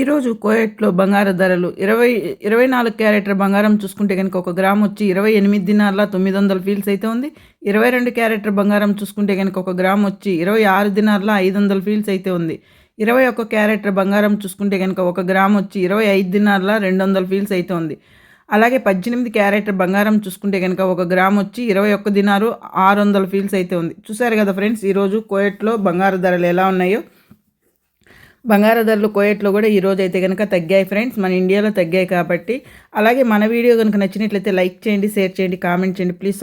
ఈరోజు కోయట్లో బంగారు ధరలు ఇరవై ఇరవై నాలుగు క్యారెట్ల బంగారం చూసుకుంటే కనుక ఒక గ్రామ్ వచ్చి ఇరవై ఎనిమిది దినాల తొమ్మిది వందల ఫీల్స్ అయితే ఉంది. ఇరవై రెండు క్యారెట్ల బంగారం చూసుకుంటే కనుక ఒక గ్రామ్ వచ్చి ఇరవై ఆరు దినాల్లో ఐదు వందల ఫీల్స్ అయితే ఉంది. ఇరవై ఒక్క క్యారెట్ల బంగారం చూసుకుంటే కనుక ఒక గ్రామ్ వచ్చి ఇరవై ఐదు దినాల రెండు వందల ఫీల్స్ అయితే ఉంది. అలాగే పద్దెనిమిది క్యారెట్ల బంగారం చూసుకుంటే కనుక ఒక గ్రామ్ వచ్చి ఇరవై ఒక్క దినారు ఆరు వందల ఫీల్స్ అయితే ఉంది. చూసారు కదా ఫ్రెండ్స్ ఈరోజు కోయట్లో బంగారు ధరలు ఎలా ఉన్నాయో? బంగారు ధరలు కోయట్లో కూడా ఈ అయితే కనుక తగ్గాయి ఫ్రెండ్స్. మన ఇండియాలో తగ్గాయి కాబట్టి. అలాగే మన వీడియో కనుక నచ్చినట్లయితే లైక్ చేయండి షేర్ చేయండి కామెంట్ చేయండి. ప్లీజ్